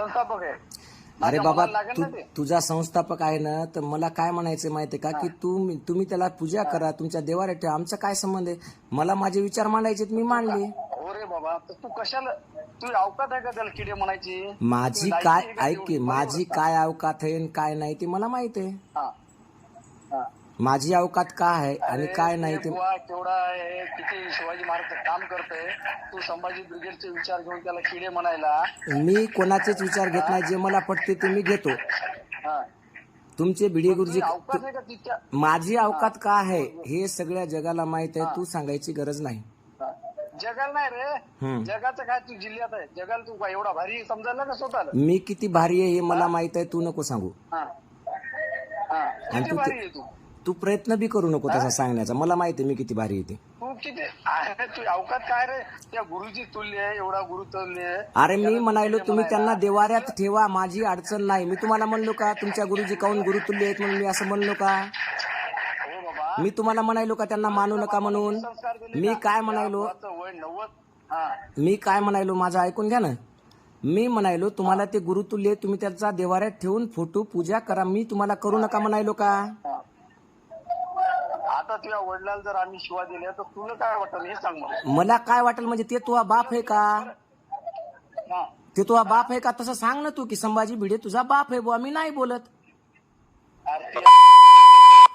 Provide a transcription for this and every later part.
संस्थापक आहे. अरे बाबा तू. तुझा संस्थापक आहे ना तर मला काय म्हणायचं माहितीये का? की तू तुम्ही त्याला पूजा करा तुमच्या देवाऱ्यात ठेवा. आमचा काय संबंध आहे? मला माझे विचार मांडायचे मी मांडले. हो रे बाबा तू कशाला तू अवकात आहे का त्याला किडे म्हणायची? माझी काय ऐक? माझी काय अवकात आहे काय नाही ते मला माहीत आहे. हा. हा. माझी अवकात काय आहे आणि काय नाही ते बुवा केवढा किती शिवाजी महाराज काम करतोय. तू संभाजी ब्रिगेडचे विचार घेऊन त्याला किडे म्हणायला. मी कोणाचेच विचार घेत नाही जे मला पटते ते मी घेतो. हा. तुमचे भिडे गुरुजी आहे का तिच्या माझी अवकात काय आहे हे सगळ्या जगाला माहीत आहे तू सांगायची गरज नाही. हा. जगाला नाही रे. हम्म. जगाचं काय तू जिल्ह्यात आहे? जगाला तू काय एवढा भारी समजायला का स्वतःला? मी किती भारी आहे हे मला माहीत आहे तू नको सांगू. हा. हा. आणि किती तू भारी आहे तू? तू प्रयत्न बी करू नको तसा सांगण्याचा. मला माहिती आहे मी किती भारी येते तू. किती अरे तू अवकात काय रे? त्या गुरुजी तुल्य आहे एवढा गुरु तुल्य आहे. अरे मी म्हणायलो तुम्ही त्यांना देवाऱ्यात ठेवा माझी अडचण नाही. मी तुम्हाला म्हणलो का तुमच्या गुरुजी काऊन गुरुतुल्य आहेत म्हणून मी असं म्हणलो का? हो बाबा. मी तुम्हाला म्हणायलो का त्यांना मानू नका म्हणून? संस्कार दिले मी का? काय म्हणायलो? मुलाचं वय नव्वद हा. मी काय म्हणायलो माझं ऐकून घ्या ना. मी म्हणायलो तुम्हाला ते गुरुतुल्य आहे, तुम्ही त्याचा देवाऱ्यात ठेवून फोटो पूजा करा. मी तुम्हाला करू नका म्हणायलो का. आता तुझ्या वडिलाला जर आम्ही शिवा दिल्या तर तुला काय वाटत हे सांग मला. मला काय वाटेल म्हणजे ते तुझा बाप आहे का? हा. ते तुझा बाप आहे का? तसं सांग ना तू की संभाजी भिडे तुझा बाप आहे बुवा मी नाही बोलत. अरे ते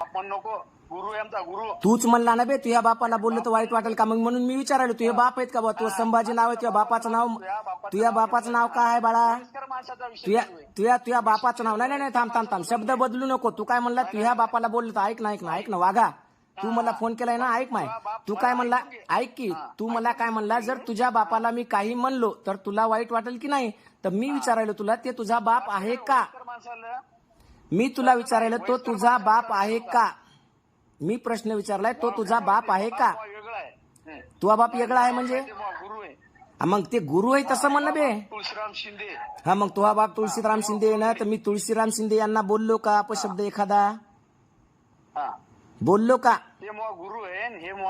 आपण नको. गुरु आमचा गुरु. तूच म्हणला ना बे तुझ्या बापाला बोललं तर वाईट वाटेल का? मग म्हणून मी विचारायलो तुझे बाप आहेत का बा तुझं संभाजी नाव आहे तुझ्या बापाचं नाव तुझ्या बापाचं नाव काय आहे बाळा? माणसाचा विषय तुझ्या बापाचं नाव नाही नाही नाही, थांब थांब थांब. शब्द बदलू नको. तू काय म्हणला तुझ्या बापाला बोललं तर ऐक ना ऐक ना ऐक ना वागा तू मला फोन केलाय ना ऐक माय. तू काय म्हणला? ऐक की तू मला काय म्हणला? जर तुझ्या बापाला मी काही म्हणलो तर तुला वाईट वाटेल की नाही? तर मी विचारायलो तुला ते तुझा बाप आहे का? मी तुला विचारायला तो तुझा बाप आहे का? मी प्रश्न विचारलाय तो तुझा बाप आहे का? तुझा बाप वेगळा आहे म्हणजे? मग ते गुरु आहे तसं म्हणणं बे. तुळशीराम शिंदे हा मग तुझा बाप तुळशीराम शिंदे ना तर मी तुळशीराम शिंदे यांना बोललो का अपशब्द एखादा? बोललो का? ते मग गुरु आहे आणि हे मग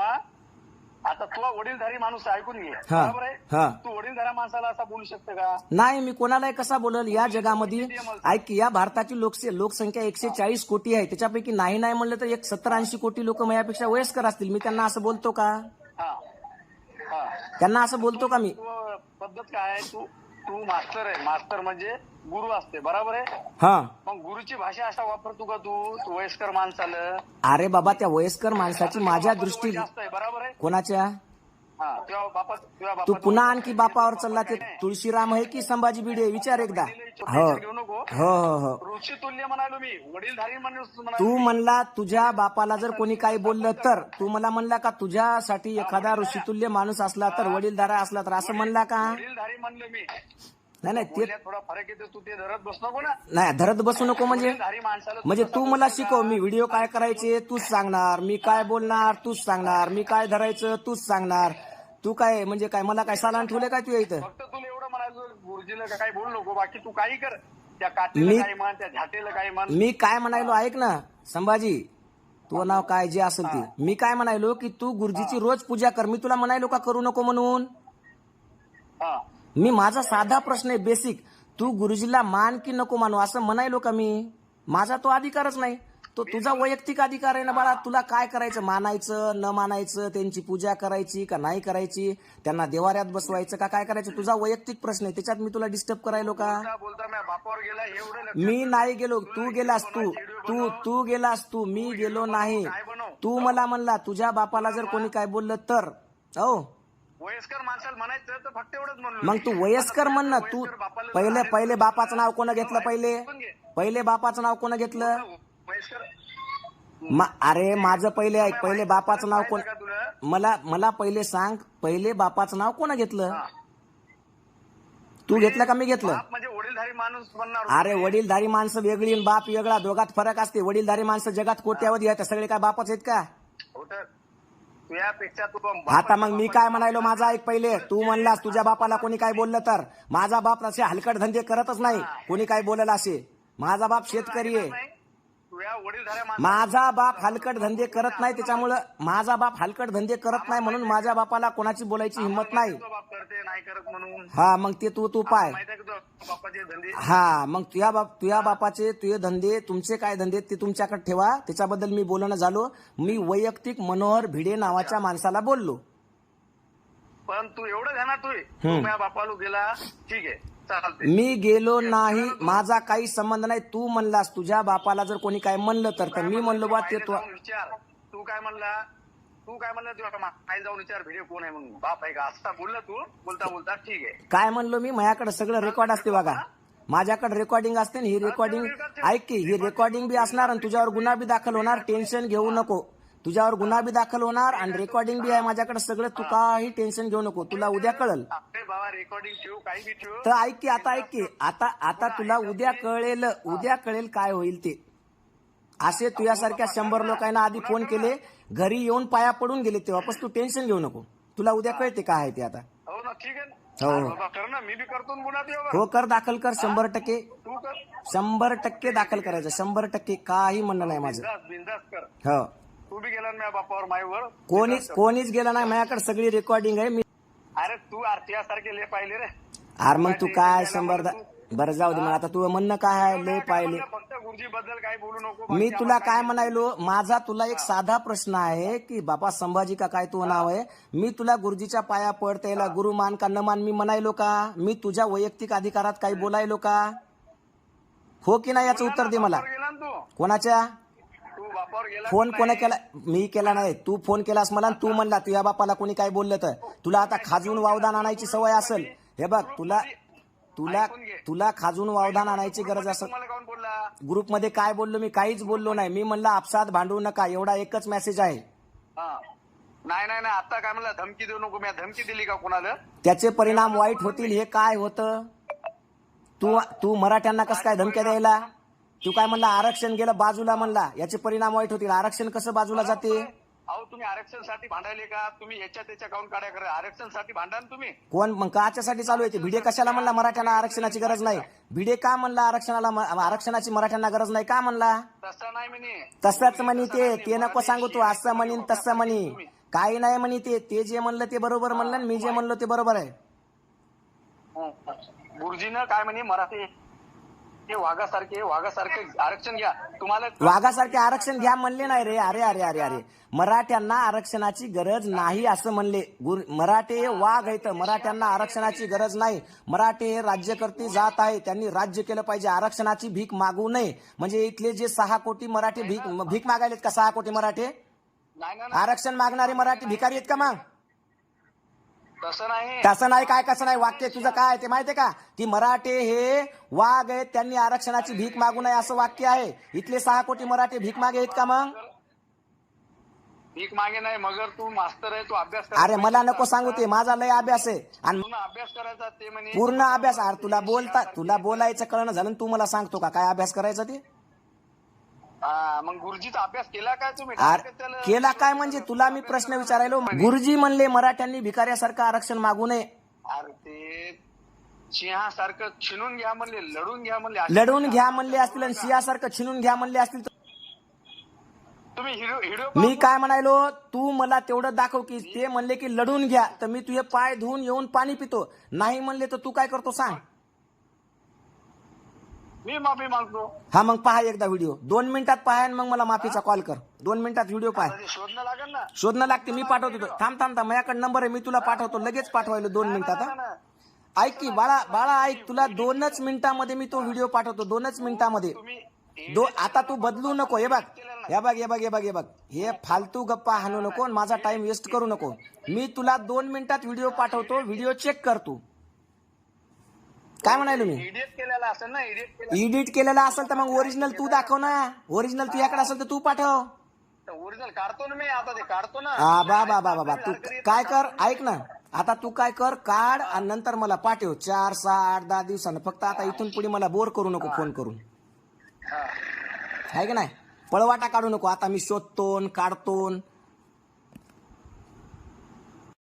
आता तू वडीलधारी माणूस आहे, ऐकून घे. हा बरोबर आहे? हा. तू वडीलधाऱ्या माणसाला असा बोलू शकतो का? नाही मी कोणालाही कसा बोलल? या जगामध्ये ऐक या भारताची लोकसे लोकसंख्या एकशे चाळीस कोटी आहे. त्याच्यापैकी नाही नाही म्हणलं तर एक सत्तर ऐंशी कोटी लोक माझ्यापेक्षा वयस्कर असतील. मी त्यांना असं बोलतो का? हा. हा. त्यांना असं बोलतो का मी? तू पद्धत काय आहे? तू तू मास्टर आहे. मास्तर म्हणजे गुरु असते बरोबर आहे? हा. मग गुरुची भाषा असा वापरतो का तू? तू वयस्कर माणसाला? अरे बाबा त्या वयस्कर माणसाची माझ्या दृष्टी जास्त आहे बरोबर आहे? कोणाच्या? हा बापा तू बापा पुन्हा आणखी बापावर चालला ते तुळशीराम आहे की संभाजी भिडे? विचार एकदा. हो. घेऊ नको. हो हो हो. ऋषी तुल्य म्हणालो मी. वडीलधारी माणूस म्हणालो तू म्हणला तुझ्या बापाला जर कोणी काही बोललं तर. तू मला म्हणला का तुझ्यासाठी एखादा ऋषितुल्य माणूस असला तर वडीलधारा असला तर असं म्हणला का? वडीलधारी म्हणलं मी. नाही नाही ते बोलण्यात थोडा फरक येतो तू ते धरत बस नको ना. नाही धरत बसू नको म्हणजे माणसाला तू म्हणजे तू मला शिकव? मी व्हिडिओ काय करायचे तूच सांगणार मी काय बोलणार तूच सांगणार मी काय धरायचं तूच सांगणार. तू काय म्हणजे काय मला काय सालान ठेवले काय तू इथं? फक्त तुला एवढं म्हणायचं गुरुजीला काही बोलू नको बाकी तू काही कर. त्या काठीला मी- काही म्हण त्या झाटेला काही म्हण. मी काय म्हणायलो ऐक ना संभाजी तुझं नाव काय जे असेल ते. मी काय म्हणायलो की तू गुरुजीची रोज पूजा कर मी तुला म्हणायलो का करू नको म्हणून? हा. मी माझा साधा प्रश्न आहे बेसिक तू गुरुजीला मान की नको मानू असं म्हणायलो का मी? माझा तो अधिकारच नाही. तो तुझा वैयक्तिक अधिकार आहे ना बाळा. तुला काय करायचं? मानायचं न मानायचं त्यांची पूजा करायची का नाही करायची? त्यांना देवाऱ्यात बसवायचं का काय करायचं? तुझा वैयक्तिक प्रश्न आहे. त्याच्यात मी तुला डिस्टर्ब करायलो का? मी नाही गेलो. तू गेलास तू. तू तू गेलास तू. मी गेलो नाही. तू मला म्हणला तुझ्या बापाला जर कोणी काय बोललं तर. हो वयस्कर माणसाला म्हणायचं तर फक्त एवढंच म्हणलो मग तू वयस्कर म्हण ना तू पहिले पहिले बापाचं नाव कोण घेतलं पहिले? पहिले बापाचं नाव कोण घेतलं? वयस्कर. मा- अरे माझं पहिले ऐक पहिले बापाचं नाव कोण का मला मला पहिले सांग पहिले बापाचं नाव कोण घेतलं? तू घेतलं का मी घेतलं? बाप म्हणजे वडीलधारी माणूस म्हणणार अरे वडीलधारी माणसं वेगळी आणि बाप वेगळा दोघात फरक असते. वडीलधारी माणसं जगात कोट्यावधी आहेत सगळे काय बापाच आहेत का? तुझ्यापेक्षा तू आता मग मी काय म्हणायलो? माझा ऐक पहिले. तू म्हणलास तुझ्या बापाला कोणी काय बोललं तर. माझा बाप असे हलकट धंदे करतच नाही. कोणी काय बोलल असे? माझा बाप शेतकरी आहे. तुझ्या वडीलधाऱ्या माणसाला माझा बाप हलकट धंदे करत नाही त्याच्यामुळं माझा बाप हलकट धंदे करत नाही म्हणून माझ्या बापाला कोणाची बोलायची हिंमत नाही. नाही करत म्हणून. हा मग ते तू तू पाय. माहिती आहे का तुझ्या बाप्पाचे धंदे? हा मग तुझ्या बाप तुझ्या बापाचे तुझे धंदे तुमचे काय धंदे ते तुमच्याकडे ठेवा. त्याच्याबद्दल मी बोलणं झालो. मी वैयक्तिक मनोहर भिडे नावाच्या माणसाला बोललो. पण तू एवढं ध्यानात तू तू हम्म. माझ्या बापाला गेला. ठीक आहे. चालते मी गेलो नाही. माझा काही संबंध नाही. तू म्हणलास तुझ्या बापाला जर कोणी काय म्हणलं तर तर मी म्हणलो बा ते तू विचार. तू काय म्हणला? तू काय म्हणला तुझ्या माय जाऊन विचार व्हिडिओ कोण आहे म्हणून? बाप आहे का? असता बोलला तू बोलता बोलता ठीक आहे. काय म्हणलो मी? माझ्याकडे सगळं रेकॉर्ड असते बघा. माझ्याकडे रेकॉर्डिंग असते ना ही रेकॉर्डिंग ऐक की ही रेकॉर्डिंग बी असणार आणि तुझ्यावर गुन्हा बी दाखल होणार. टेन्शन घेऊ नको. तुझ्यावर गुन्हा बी दाखल होणार आणि रेकॉर्डिंग बी आहे माझ्याकडे सगळं. तू काही टेन्शन घेऊ नको. तुला उद्या कळल. अरे बाबा रेकॉर्डिंग ठेवू काही बी ठेवू. तर ऐक की आता ऐक की. आता आता तुला उद्या कळेल उद्या कळेल काय होईल ते. असे तुझ्यासारख्या शंभर लोकांना आधी फोन केले. घरी येऊन पाया पडून गेले तेव्हापास तू टेन्शन घेऊ नको. तुला उद्या कळते काय आहे ते आता. हो ना ठीक आहे ना. हो. अरे बाबा कर ना मी बी करतो ना गुन्हा ते बाबा हो कर दाखल कर शंभर टक्के. तू कर. शंभर टक्के दाखल करायचं शंभर टक्के काही म्हणणं नाही माझं. बिंदास बिंदास कर. हो. तू बी गेला ना माझ्या बापावर माईवर. कोणीच कोणीच गेलं नाही माझ्याकडे सगळी रेकॉर्डिंग आहे. मी अरे तू आरटीआर सारखे ले पाहिले रे. अरे मग तू काय शंभर दा- बरं जाऊ दे मग आता तू म्हणणं काय आहे? लय पाहिले. बद्दल काही बोलू नको मी तुला काय म्हणायलो? माझा तुला एक साधा प्रश्न आहे की बाबा संभाजी का काय तू नाव आहे? मी तुला गुरुजीच्या पाया पडता याला गुरु मान का न मान मी म्हणायलो का? मी तुझ्या वैयक्तिक अधिकारात काही बोलायलो का? हो की नाही याचं उत्तर दे मला. कोणाच्या? फोन कोणा? केला? मी केला नाही. तू फोन केलास मला आणि तू म्हणला तुझ्या बापाला कोणी काय बोललं तर? तुला आता खाजून वावदान आणायची सवय असेल. हे बघ तुला तुला तुला खाजून वावदान आणायची गरज तुम्हाला बोलला? ग्रुपमध्ये काय बोललो मी काहीच बोललो नाही. मी म्हणलं आपसात भांडू नका. एवढा एकच मेसेज आहे. हा. नाही नाही नाही. आता काय म्हणला? धमकी देऊ नको. मी धमकी दिली का कोणाला? त्याचे परिणाम वाईट होतील हे काय होतं? तू तू मराठ्यांना कसं काय धमक्या द्यायला? तू काय म्हणला आरक्षण गेलं बाजूला म्हणला. याचे परिणाम वाईट होतील. आरक्षण कसं बाजूला जाते? अहो तुम्ही आरक्षणसाठी भांडायले का? तुम्ही याच्या त्याच्या काउंट काढ्या करा आरक्षणसाठी तुम्ही. कोण मग काच्यासाठी चालू आहे ते? भिडे कशाला म्हणला मराठ्यांना आरक्षणाची गरज नाही? भिडे का म्हणला आरक्षणाला आरक्षणाची मराठ्यांना गरज नाही? का म्हणला? तसं नाही म्हणे. तसंच म्हणी ते. ते नको सांगू तू. असं म्हणीन तसं म्हणी. काही नाही म्हणी ते. ते जे म्हणलं ते बरोबर म्हणलं आणि मी जे म्हणलो ते बरोबर आहे. गुरुजीनं काय म्हणे? मराठी हे वाघासारखे वाघासारखे आरक्षण घ्या. तुम्हाला वाघासारखे आरक्षण घ्या म्हणले नाही रे. अरे अरे अरे अरे. मराठ्यांना आरक्षणाची गरज नाही असं म्हणले. गुर मराठे हे वाघ आहेत मराठ्यांना आरक्षणाची गरज नाही. मराठे हे राज्यकर्ते जात आहे त्यांनी राज्य केलं पाहिजे. आरक्षणाची भीक मागू नये. म्हणजे इथले जे सहा कोटी मराठी भीक भीक मागायलेत का सहा कोटी मराठे. आरक्षण मागणारे मराठी भिकारी आहेत का मग? तसं नाही. तसं नाही काय कसं नाही? वाक्य तुझं काय आहे ते माहितीये का? की मराठे हे वाघ आहेत त्यांनी आरक्षणाची भीक मागू नये असं वाक्य आहे. इथले सहा कोटी मराठे भीक मागे आहेत का मग? भीक मागे नाही मगर तू मास्तर आहे तू अभ्यास कर. अरे मला नको सांगू ते. माझा लय अभ्यास आहे. आणि पूर्ण अभ्यास करायचा ते म्हणे. पूर्ण अभ्यास. अरे तुला बोलता तुला बोलायचं कळणं झालं आणि तू मला सांगतो का? काय अभ्यास करायचा ते? हा, मग गुरुजीचा अभ्यास केला काय तुम्ही? त्याला- केला काय म्हणजे? तुला मी प्रश्न विचारायलो. गुरुजी म्हणले मराठ्यांनी भिकाऱ्यासारखं आरक्षण मागू नये. अरे ते सिंहासारखं छिनून घ्या म्हणले लढून घ्या म्हणले लढून घ्या म्हणले असतील आणि सिंहासारखं छिनून घ्या म्हणले असतील तर तुम्ही हिरो हिरो मी काय म्हणायलो? तू मला तेवढं दाखव की ते म्हणले की लढून घ्या तर मी तुझे पाय धुवून येऊन पाणी पितो. नाही म्हणले तर तू काय करतो सांग? मी माफी मागतो. हा मग पहा एकदा व्हिडिओ दोन मिनिटात पहा आणि मग मला माफीचा कॉल कर. दोन मिनिटात व्हिडिओ पाह. ते शोधणं लागेल ना? शोधणं लागते मी पाठवतो तो. थांब थांब थांब. माझ्याकडे नंबर आहे मी तुला पाठवतो. लगेच पाठवायलो दोन मिनिटात हा. ना. ऐक की बाळा बाळा ऐक. तुला दोनच मिनिटामध्ये मी तो व्हिडिओ पाठवतो. दोनच मिनिटामध्ये. तुम्ही दो आता तू बदलू नको. हे बघ. हे बघ हे बघ हे बघ हे बघ. हे फालतू गप्पा हाणू नको आणि माझा टाइम वेस्ट करू नको. मी तुला दोन मिनिटात व्हिडिओ पाठवतो. व्हिडिओ चेक कर तू. काय म्हणायलो मी इडियट केलेला असेल ना इडियट केलं एडिट केलेला असेल तर मग ओरिजिनल तू दाखव ना. ओरिजिनल तुझ्याकडे असेल तर तू पाठव. ओरिजिनल काढतो ना मी आता ते काढतो ना. हा बा बा बा बा तू काय कर ऐक ना. आता तू काय कर काढ आणि नंतर मला पाठव. चार सहा आठ दहा दिवसानं. फक्त आता इथून पुढे मला बोर करू नको फोन करून. हा. आहे का नाही? पळवाटा काढू नको. आता मी शोधतो काढतो